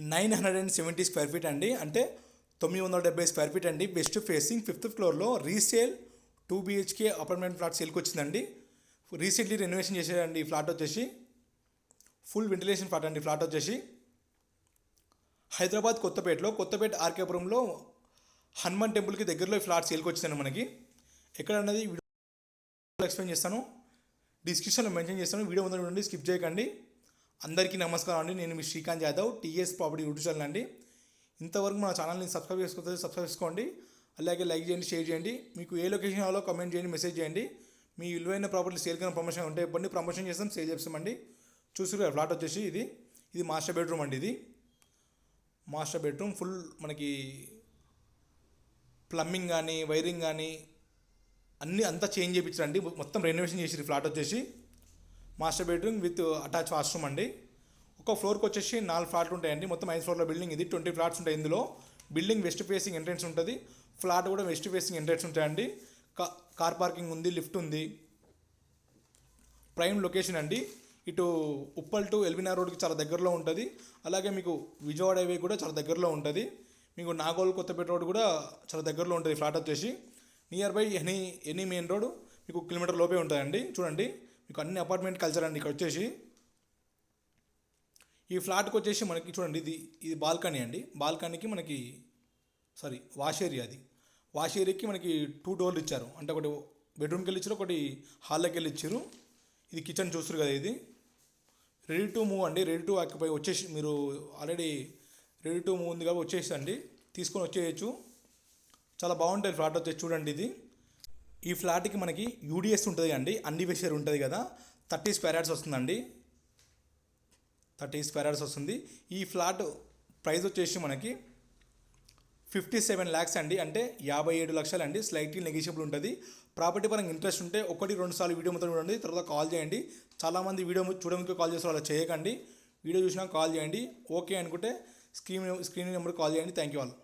Nine hundred and seventy square feet అండి. అంటే తొమ్మిది వందల డెబ్బై స్క్వేర్ ఫీట్ అండి. వెస్ట్ ఫేసింగ్ ఫిఫ్త్ ఫ్లోర్లో resale two BHK apartment flat సేల్కి వచ్చిందండి. రీసెంట్లీ రెనోవేషన్ చేసేదండి ఈ ఫ్లాట్ వచ్చేసి. ఫుల్ వెంటిలేషన్ ఫ్లాట్ అండి ఫ్లాట్ వచ్చేసి. హైదరాబాద్ కొత్తపేటలో కొత్తపేట ఆర్కేపురంలో హనుమాన్ టెంపుల్కి దగ్గరలో ఈ ఫ్లాట్ సేల్కి వచ్చిందండి మనకి. ఎక్కడ అన్నది వీడియో ఎక్స్ప్లెయిన్ చేస్తాను. డిస్క్రిప్షన్లో మెన్షన్ చేస్తాను. వీడియో ముందు నుండి స్కిప్ చేయకండి. అందరికీ నమస్కారం అండి. నేను మీ Srikanth Yadav TS property YouTube channel అండి. ఇంతవరకు మన ఛానల్ని సబ్స్క్రైబ్ చేసుకోవచ్చు సబ్స్క్రైబ్ చేసుకోండి. అలాగే లైక్ చేయండి షేర్ చేయండి. మీకు ఏ లొకేషన్ కావాలో కమెంట్ చేయండి మెసేజ్ చేయండి. మీ విలువైన ప్రాపర్టీ సేల్ కానీ ప్రమోషన్ ఉంటే ఇవ్వండి. ప్రమోషన్ చేస్తాం సేల్ చేస్తామండి. చూసారు ఫ్లాట్ వచ్చేసి ఇది. ఇది మాస్టర్ బెడ్రూమ్ అండి ఇది. మాస్టర్ బెడ్రూమ్ ఫుల్ మనకి ప్లంబింగ్ కానీ వైరింగ్ కానీ అన్నీ అంతా చేంజ్ చేయించారండి. మొత్తం రెనోవేషన్ చేసి ఫ్లాట్ వచ్చేసి. Master bedroom with attach washroom అండి. ఒక ఫ్లోర్కి వచ్చేసి నాలుగు ఫ్లాట్లు ఉంటాయండి. మొత్తం ఐదు ఫ్లోర్ల బిల్డింగ్ ఇది. ట్వంటీ ఫ్లాట్స్ ఉంటాయి ఇందులో. బిల్డింగ్ వెస్ట్ ఫేసింగ్ ఎంట్రెన్స్ ఉంటుంది. ఫ్లాట్ కూడా వెస్ట్ ఫేసింగ్ ఎంట్రెన్స్ ఉంటాయండి. కా- కార్ పార్కింగ్ ఉంది లిఫ్ట్ ఉంది. ప్రైమ్ లొకేషన్ అండి. ఇటు ఉప్పల్ టు ఎల్బినా రోడ్కి చాలా దగ్గరలో ఉంటుంది. అలాగే మీకు విజయవాడ హైవే కూడా చాలా దగ్గరలో ఉంటుంది. మీకు నాగోల్ కొత్తపేట రోడ్ కూడా చాలా దగ్గరలో ఉంటుంది ఫ్లాట్ వచ్చేసి. Near by any any main road మీకు కిలోమీటర్ లోపే ఉంటుందండి. చూడండి. మీకు అన్ని అపార్ట్మెంట్ కల్చర్ అండి ఇక్కడ వచ్చేసి. ఈ ఫ్లాట్కి వచ్చేసి మనకి చూడండి ఇది ఇది బాల్కనీ అండి. బాల్కనీకి మనకి సారీ వాష్ ఏరియా అది. వాష్ ఏరియాకి మనకి టూ డోర్లు ఇచ్చారు. అంటే ఒకటి బెడ్రూమ్కి వెళ్ళి ఇచ్చారు ఒకటి హాల్లోకి వెళ్ళి ఇచ్చారు ఇది కిచెన్ చూస్తారు కదా ఇది. రెడీ టు మూవ్ అండి. రెడీ టు ఆక్యుపై వచ్చేసి మీరు ఆల్రెడీ రెడీ టు మూవ్ ఉంది కాబట్టి వచ్చేసి అండి తీసుకొని వచ్చేయచ్చు. చాలా బాగుంటుంది ఫ్లాట్ వచ్చేసి చూడండి ఇది. ఈ ఫ్లాట్కి మనకి యూడిఎస్ ఉంటుంది అండి అన్ని వెషర్ ఉంటుంది కదా. థర్టీ స్క్వేర్ యార్డ్స్ వస్తుందండి. థర్టీ స్క్వేర్ యార్డ్స్ వస్తుంది. ఈ ఫ్లాట్ ప్రైస్ వచ్చేసి మనకి ఫిఫ్టీ సెవెన్ ల్యాక్స్ అండి. అంటే యాభై ఏడు లక్షలు అండి. స్లైట్లీ నెగిషియబుల్ ఉంటుంది. ప్రాపర్టీ పరంగా ఇంట్రెస్ట్ ఉంటే ఒకటి రెండు సార్లు వీడియో మొత్తం చూడండి. తర్వాత కాల్ చేయండి. చాలామంది వీడియో చూడడానికి కాల్ చేసే వాళ్ళు చేయకండి. వీడియో చూసినా కాల్ చేయండి. ఓకే అనుకుంటే స్క్రీన్ స్క్రీన్ నెంబర్ కాల్ చేయండి. Thank you all